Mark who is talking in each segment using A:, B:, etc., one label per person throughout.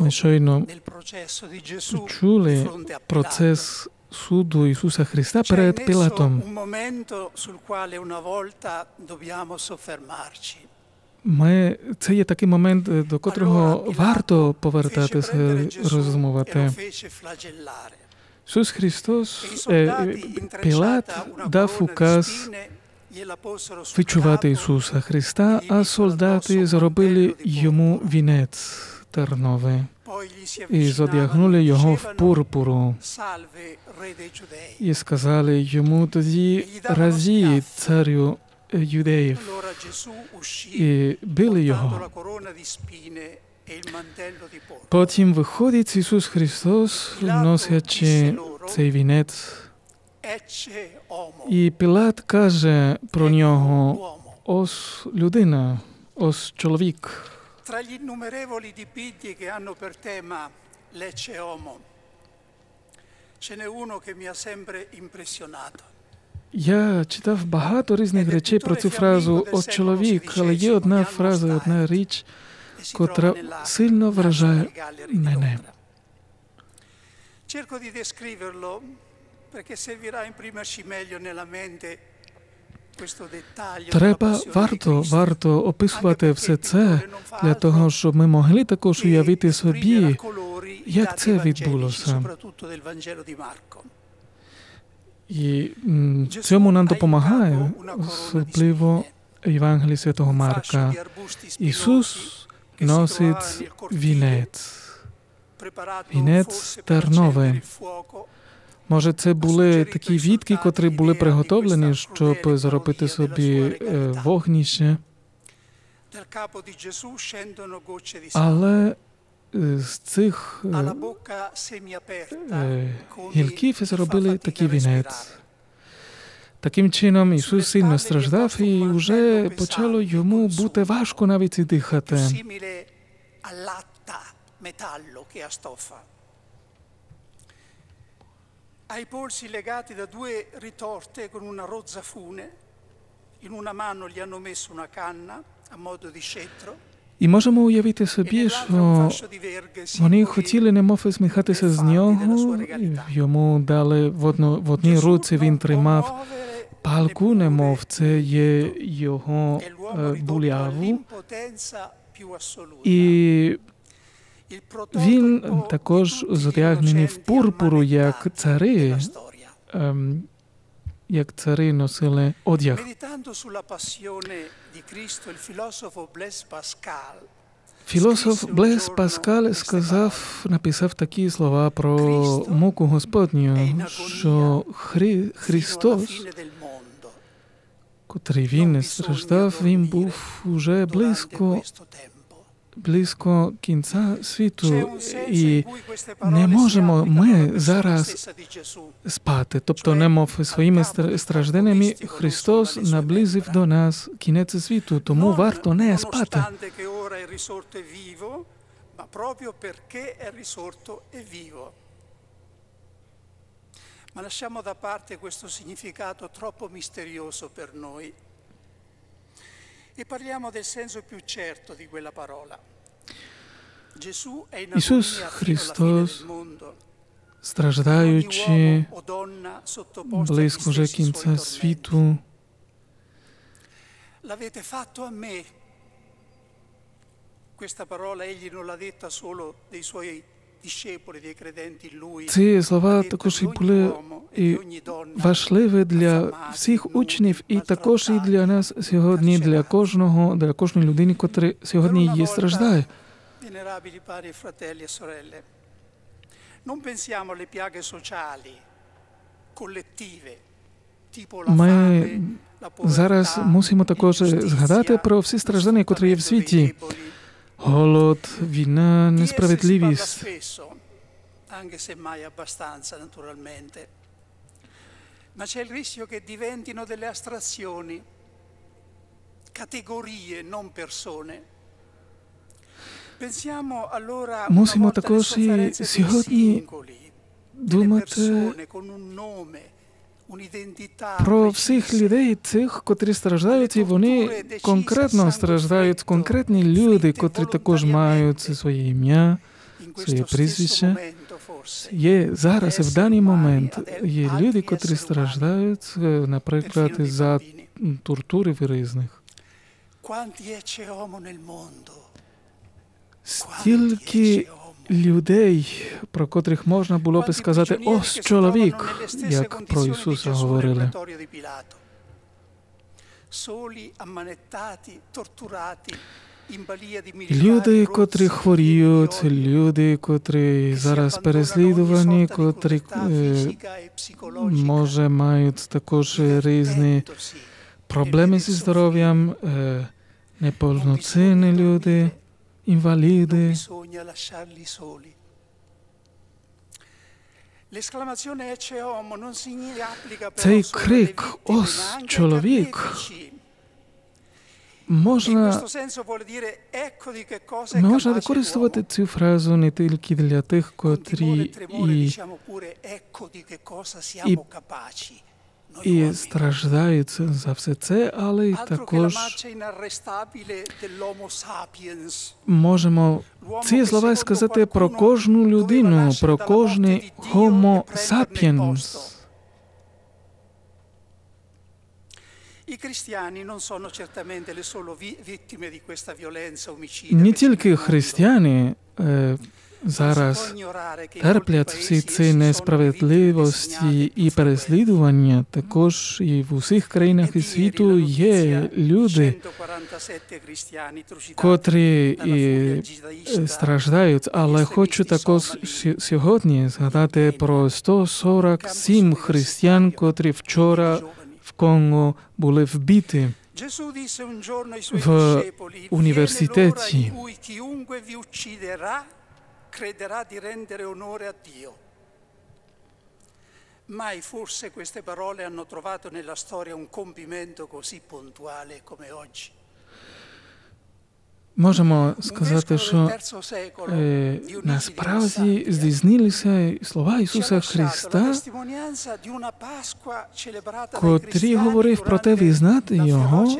A: Ми щойно
B: del processo di Gesù di
A: чули
B: fronte a Pilato.
A: процес суду Ісуса Христа перед Пілатом. Ми, це є такий момент, до котрого варто повертатися,
B: flagellare.
A: Ісус Христос, Пілат дав указ відчувати Ісуса Христа, а солдати зробили йому вінець терновий і
B: e
A: його в пурпуру. І сказали йому тоді разі царю юдеїв. І били його. Потім виходить Ісус Христос, носячи цей вінець. І Пілат каже про нього: ось людина, ось чоловік.
B: Tra gli innumerevoli dipinti che hanno per tema l'ecce homo, ce n'è uno che mi ha sempre impressionato.
A: Я читав багато різних речей про цю фразу «Ось чоловік, але є одна фраза, одна річ,
B: e
A: котра сильно вражає мене.
B: Cerco di descriverlo perché servirà a imprimerci meglio nella mente questo dettaglio. della
A: Треба, варто, варто описувати все це для того, щоб ми могли також уявити собі, як це відбулося.
B: soprattutto del Vangelo di Marco.
A: І цьому нам допомагає особливо Євангеліє Святого Марка. Ісус носить вінець. вінець терновий. Може, це були такі вітки, котрі були приготовлені, щоб зробити собі е,
B: sangue.
A: але е, з цих е, гілків зробили такий вінець. Таким чином Ісус сильно страждав, і вже почало йому бути важко навіть і дихати.
B: simile al latta metallo che a stoffa. Ha i polsi legati da due ritorte con una rozza fune. In una mano gli hanno messo una canna a modo di scettro
A: І можемо уявити
B: e
A: собі, що вони хотіли немов усміхатися з нього, йому дали в, одно, в одній руці він тримав палку, немов це є його е, буляву. І він також зодягнений в пурпуру, як цари, ем, як цари носили одяг. Філософ Блес Паскаль сказав, написав такі слова про муку Господню, що Хри, Христос, котрий він не страждав, він був уже близько. Близько кінця світу, і не можемо ми зараз спати. Тобто, немов своїми стражданнями Христос наблизив до нас кінець світу, тому варто не спати.
B: e ma proprio perché è risorto e vivo. Ma lasciamo da parte questo significato troppo misterioso per noi e parliamo del senso più certo di quella parola. Gesù è in
A: Ісус
B: agonia fino alla fine
A: Христос,
B: del mondo. Ogni
A: страждаючи
B: uomo o donna sottoposto agli
A: близько вже
B: stessi suoi
A: кінця
B: tormenti.
A: світу,
B: L'avete fatto a me. Questa parola egli non l'ha detta solo dei suoi
A: ці слова також і були
B: e
A: і важливі для всіх учнів, і також і для нас сьогодні, для кожного, для кожної людини, котра сьогодні
B: volta,
A: страждає.
B: E e collettive, tipo la
A: Ми зараз мусимо також згадати про всі страждання, котрі є в світі.
B: sfruttamento dei deboli.
A: Голод, війна,
B: Di esse si parla
A: несправедливість.
B: spesso, anche se mai abbastanza naturalmente. Ma c'è il rischio che diventino delle astrazioni, categorie, non persone. Pensiamo allora una
A: Мусимо
B: volta alle
A: також і
B: sofferenze dei
A: сьогодні
B: singoli, delle
A: думати
B: persone con un nome,
A: про всіх людей, цих, котрі страждають, і вони конкретно страждають, конкретні люди, котрі також мають своє ім'я, своє прізвище. Є зараз і в даний момент є люди, котрі страждають, е, наприклад, за тортури різних. Стільки людей, про котрих можна було би сказати, ось чоловік, як про Ісуса говорили. Люди, котрі хворіють, люди, котрі зараз переслідувані, котрі може мають також різні проблеми зі здоров'ям, е, неповноцінні люди invalide. Цей крик, Ос, чоловік, можна, можна використовувати цю фразу не тільки для тих, котрі і, і і страждають за все це, але й також можемо ці слова сказати про кожну людину, про кожний Homo sapiens. Не тільки християни е, зараз терплять всі ці несправедливості і переслідування. Також і в усіх країнах і світу є люди, котрі і страждають, але хочу також сьогодні згадати про 147 християн, котрі вчора в Конго були вбиті. В університеті crederà di rendere onore a Dio. Mai forse queste parole hanno trovato nella storia un compimento così puntuale come oggi. Можемо сказати, що е, насправді здійснилися слова Ісуса Христа, котрі говорив про те, визнати Його,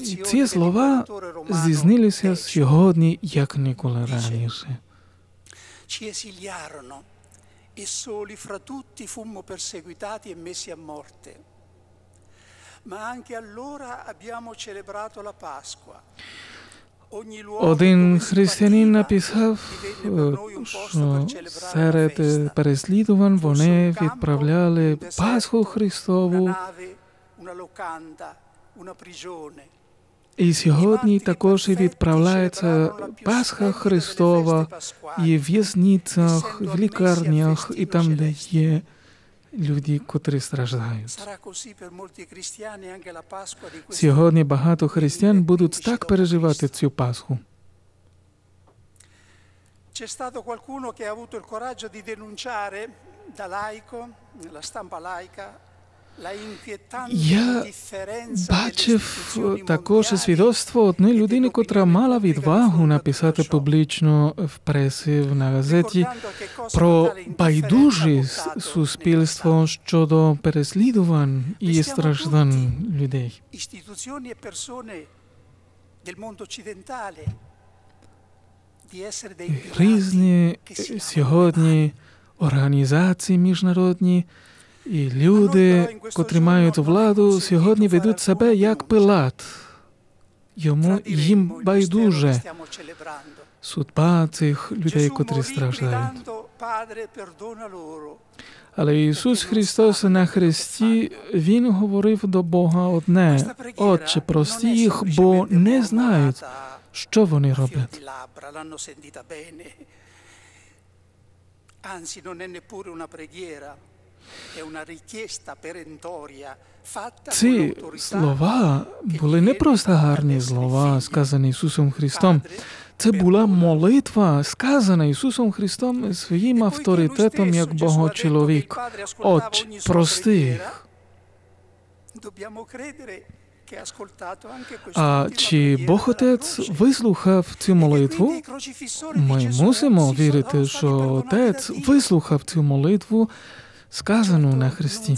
A: і ці слова здійснилися сьогодні, як ніколи раніше ci esiliarono e soli fra tutti fummo perseguitati e messi a morte. Ma anche allora abbiamo celebrato la Pasqua. Один християнин написав, що серед переслідувань вони відправляли Пасху Христову і сьогодні також відправляється Пасха Христова і в в'язницях, в лікарнях, і там, де є люди, котрі страждають. Сьогодні багато християн будуть так переживати цю Пасху. C'è stato qualcuno che ha avuto il coraggio di denunciare da laico, nella stampa laica, я бачив також свідоцтво одної людини, котра мала відвагу написати публічно в пресі в на газеті про байдужість суспільства щодо переслідувань і страждань людей. Різні сьогодні організації міжнародні. І люди, котрі мають владу, сьогодні ведуть себе як пилат. Йому їм байдуже судьба цих людей, котрі страждають. Але Ісус Христос на Христі Він говорив до Бога одне: Отче, прости їх, бо не знають, що вони роблять. Anzi, non è neppure una preghiera, ці слова були не просто гарні слова, сказані Ісусом Христом. Це була молитва, сказана Ісусом Христом своїм авторитетом як Богочоловік. Отче, прости їх. А чи Бог Отець вислухав цю молитву? Ми мусимо вірити, що Отець вислухав цю молитву сказану на Христі.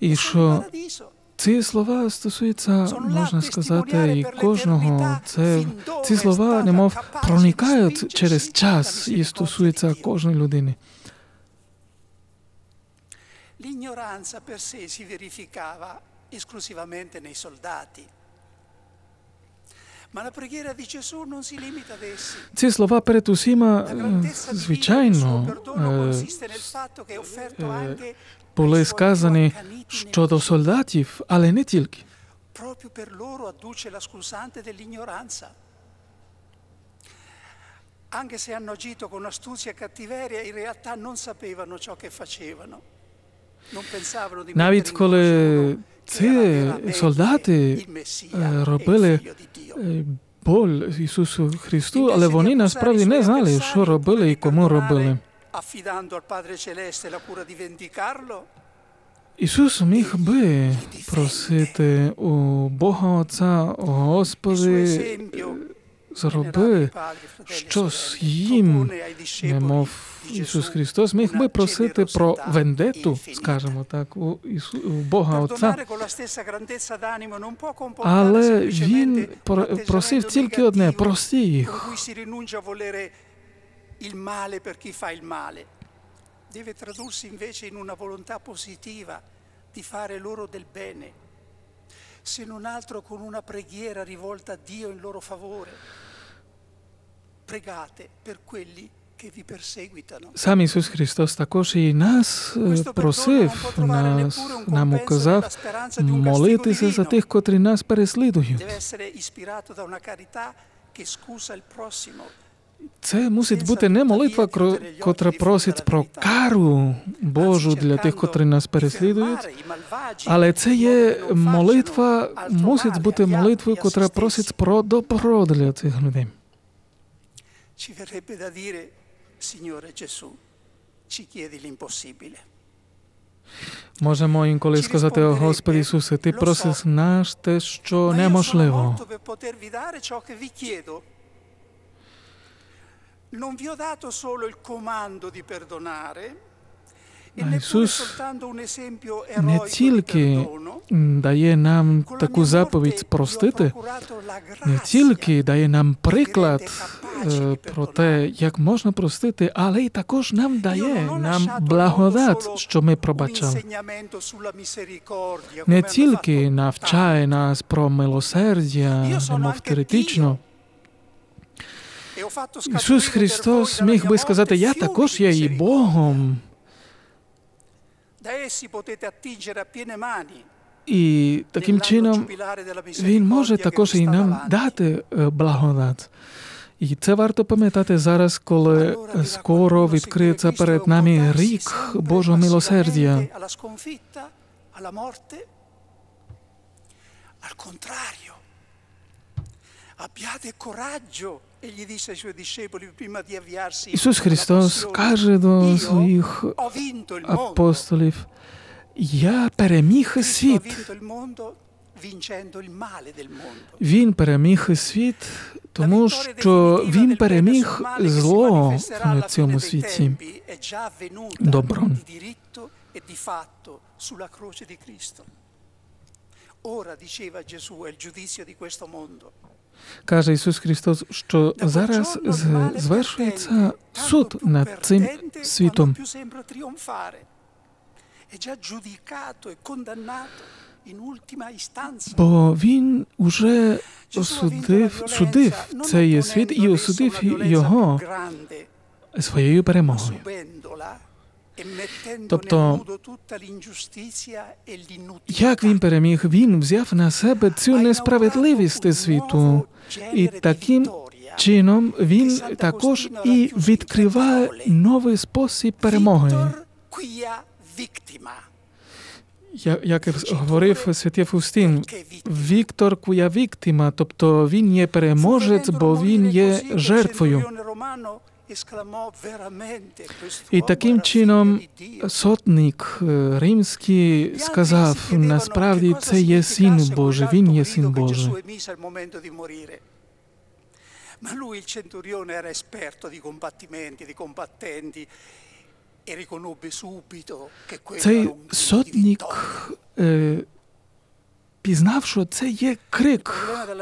A: І що ці слова стосуються, можна сказати, і кожного. Це ці слова, немов проникають через час і стосуються кожної людини.
B: L'ignoranza per sé si verificava esclusivamente nei soldati.
A: Ці слова перед усіма, звичайно, були сказані щодо солдатів, але не тільки.
B: Proprio per loro adduce la scusante dell'ignoranza. Anche se hanno agito con astuzia e cattiveria, in realtà non sapevano ciò che facevano. Non pensavano di
A: Навіть коли ці солдати робили боль Ісусу Христу, але вони насправді не знали, що робили і кому робили. Ісус міг би просити у Бога Отця, Господи, зроби щось їм, немов Ісус Христос міг би просити про вендету, скажімо так, у, Ісу, у Бога Отця. Але Він просив тільки одне, прости їх.
B: Deve tradursi invece in una volontà positiva di fare loro del bene, se non altro con una preghiera rivolta a Dio in loro favore. Pregate per quelli
A: Сам Ісус Христос також і нас просив, нас, нам указав молитися за тих, котрі нас переслідують. Це мусить бути не молитва, котра просить про кару Божу для тих, котрі нас переслідують, але це є молитва, мусить бути молитвою, котра просить про добро для цих людей.
B: Ci verrebbe da dire Signore Gesù, ci chiedi l'impossibile.
A: Можемо інколи сказати, о Господи Ісусе, Ти просиш нас те, що неможливо.
B: Non vi ho dato solo il comando di perdonare,
A: а Ісус не тільки дає нам таку заповідь простити, не тільки дає нам приклад про те, як можна простити, але й також нам дає нам благодать, що ми пробачали. Не тільки навчає нас про милосердя, немов теоретично, Ісус Христос міг би сказати, я також є і Богом. І таким чином він може також і нам дати благодать. І це варто пам'ятати зараз, коли скоро відкриється перед нами рік Божого милосердя. Ісус Христос каже до своїх апостолів, я переміг світ. Він переміг світ, тому що він переміг зло на цьому світі. Добро.
B: Ora, diceva Gesù, è il giudizio di questo mondo.
A: Каже Ісус Христос, що зараз звершується суд над цим світом. Бо він уже осудив, судив цей світ і осудив його своєю перемогою. Тобто, як він переміг, він взяв на себе цю несправедливість світу, і таким чином він також і відкриває новий спосіб перемоги. Я, Як говорив святий Фустин, Віктор куя віктима, тобто він є переможець, бо він є жертвою. І таким чином сотник римський сказав, насправді це є син Божий, він є син Божий.
B: Ma lui, il centurione, era esperto di combattimenti, di combattenti e riconobbe subito che quello
A: Цей сотник е, пізнав, що це є крик,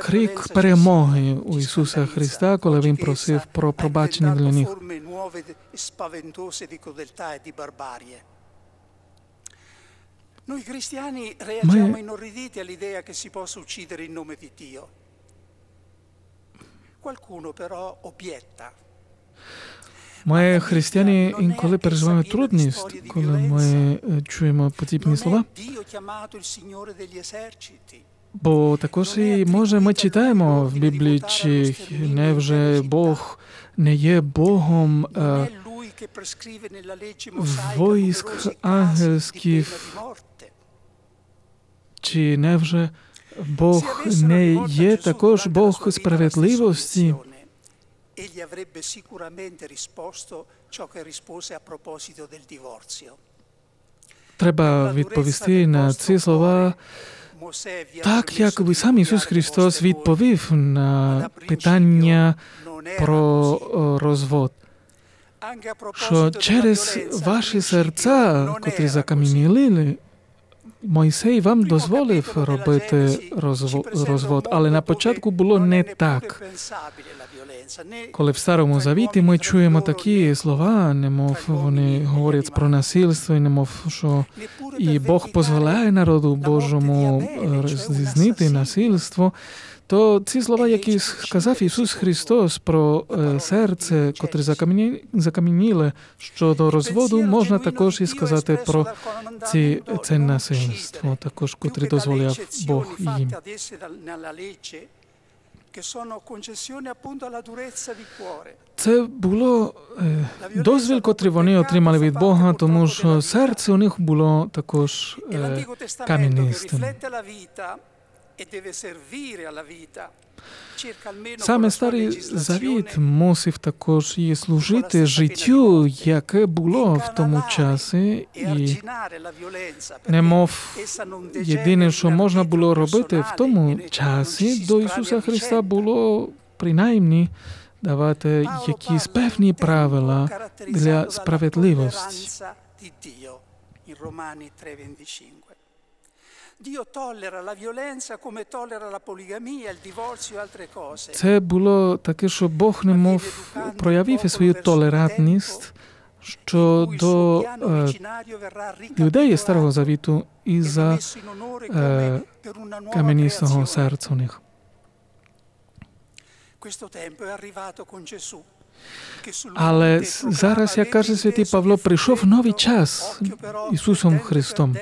A: крик перемоги у Ісуса Христа, коли Він просив про пробачення для них.
B: e e. Noi cristiani reagiamo inorriditi all'idea che si possa uccidere in nome di Dio. Qualcuno però obietta.
A: Ми, християни, інколи переживаємо трудність, коли ми е, чуємо подібні слова. Бо також і може ми читаємо в Біблії, чи невже Бог не є Богом е, войск ангельських. чи невже Бог не є також Бог справедливості?
B: Egli avrebbe sicuramente risposto ciò che rispose a proposito del divorzio.
A: Треба відповісти на ці слова так, як
B: permesso
A: ви
B: di
A: сам Ісус Христос відповів на питання про розвод. Що через ваші серця, котрі закам'янілили, Мойсей вам дозволив робити розвод, але на початку було не так. Коли в старому завіті ми чуємо такі слова, немов вони говорять про насильство, немов що і Бог дозволяє народу Божому е, здійснити насильство, то ці слова, які сказав Ісус Христос про е, серце, котре закам'яні- закам'яніле щодо розводу, можна також і сказати про ці, це насильство, також котре дозволяв Бог їм. Це було е, дозвіл, котрий вони отримали від Бога, тому що серце у них було також е, кам'янистим.
B: E
A: Саме старий завіт мусив також і служити життю, яке було в тому часі,
B: e
A: і немов єдине, що можна було робити в тому
B: e
A: часі до Ісуса Христа було принаймні давати якісь певні правила для справедливості.
B: Romani 3:25.
A: Це було таке, що Бог немов проявив і свою толерантність щодо е, людей Старого Завіту і
B: e
A: за е, кам'яністого серця у них. Але зараз, як
B: «Avete
A: каже святий Павло, прийшов новий час Ісусом Христом.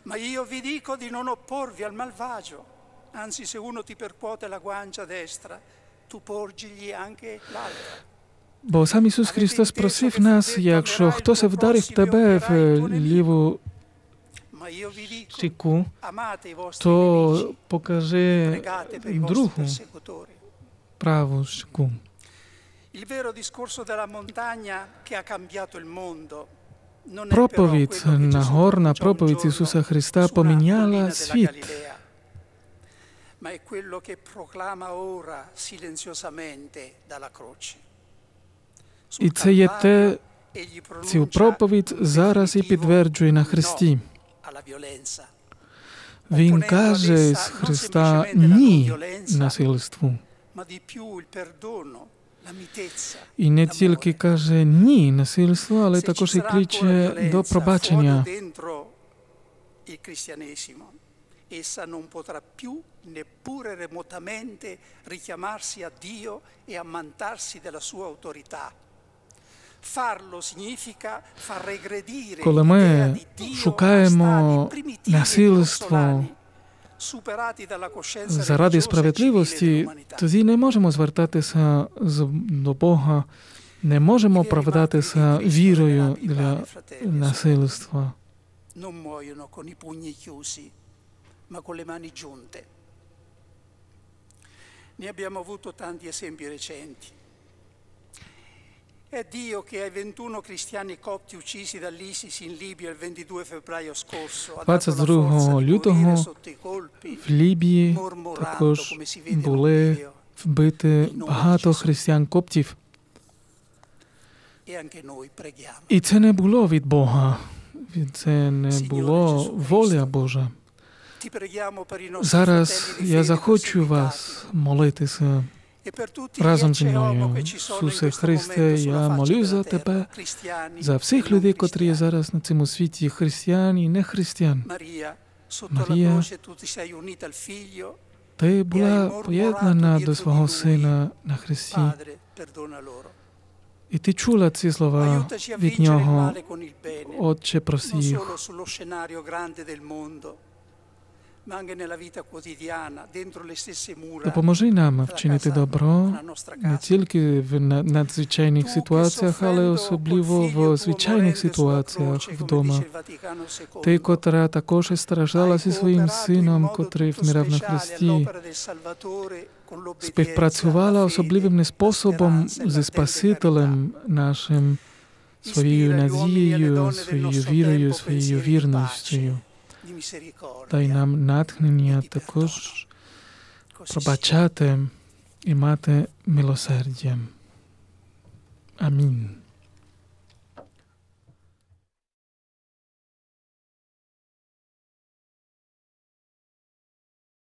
B: dente? Ma io vi dico di non opporvi al malvagio. Anzi, se uno ti percuote la guancia destra, tu porgigli anche l'altra.
A: Бо сам Ісус Христос просив нас, якщо хтось вдарив тебе в е, ліву
B: Ma io vi dico,
A: щіку,
B: amate i vostri
A: то
B: nemici,
A: покажи
B: pregate per i vostri
A: другу
B: persecutori.
A: праву щіку.
B: Il vero discorso della montagna che ha cambiato il mondo non è però
A: Проповідь, Нагорна проповідь Ісуса Христа поміняла світ.
B: Ma è quello che proclama ora silenziosamente dalla croce.
A: І це є те, цю проповідь зараз і підтверджує на Христі. Він каже з Христа ні насильству.
B: ma di più il perdono, la mitezza,
A: І не
B: l'amore.
A: тільки каже ні насильству, але
B: Se ci
A: також і
B: sarà ancora
A: кличе до
B: violenza
A: пробачення.
B: fuori o dentro il cristianesimo, essa non potrà più neppure remotamente richiamarsi a Dio e ammantarsi della sua autorità. Farlo significa far regredire
A: Коли
B: l'idea
A: ми
B: di Dio a
A: шукаємо
B: stadi primitivi e
A: насильство заради
B: e
A: справедливості, тоді не можемо звертатися до Бога, не можемо оправдатися вірою для насильства.
B: non muoiono con i pugni chiusi, ma con le mani giunte. Ne abbiamo avuto tanti esempi recenti. È Dio che ai 21 cristiani copti uccisi dall'ISIS in Libia il 22 febbraio scorso ha dato la
A: 22
B: forza di
A: лютого В Лібії також були вбити багато християн коптів.
B: E.
A: І це не було від Бога. Це не було воля Божа. Зараз я захочу вас молитися
B: e
A: разом зі мною. Ісусе Христе, я
B: faccia
A: за тебе, за
B: e
A: всіх людей, котрі зараз на цьому світі, християн і не християн.
B: Figlio,
A: Ти була поєднана до свого сина на
B: loro.
A: і ти чула ці слова від нього. Отче, проси їх. Допоможи нам вчинити добро не тільки в надзвичайних ситуаціях, але особливо в звичайних ситуаціях вдома. Ти, котра також страждала зі своїм сином, котрий вмирав на
B: l'obbedienza,
A: співпрацювала особливим способом
B: e
A: зі Спасителем нашим, своєю
B: e
A: надією, своєю вірою, своєю вірністю. Дай нам натхнення також пробачати і мати милосердя. Амінь.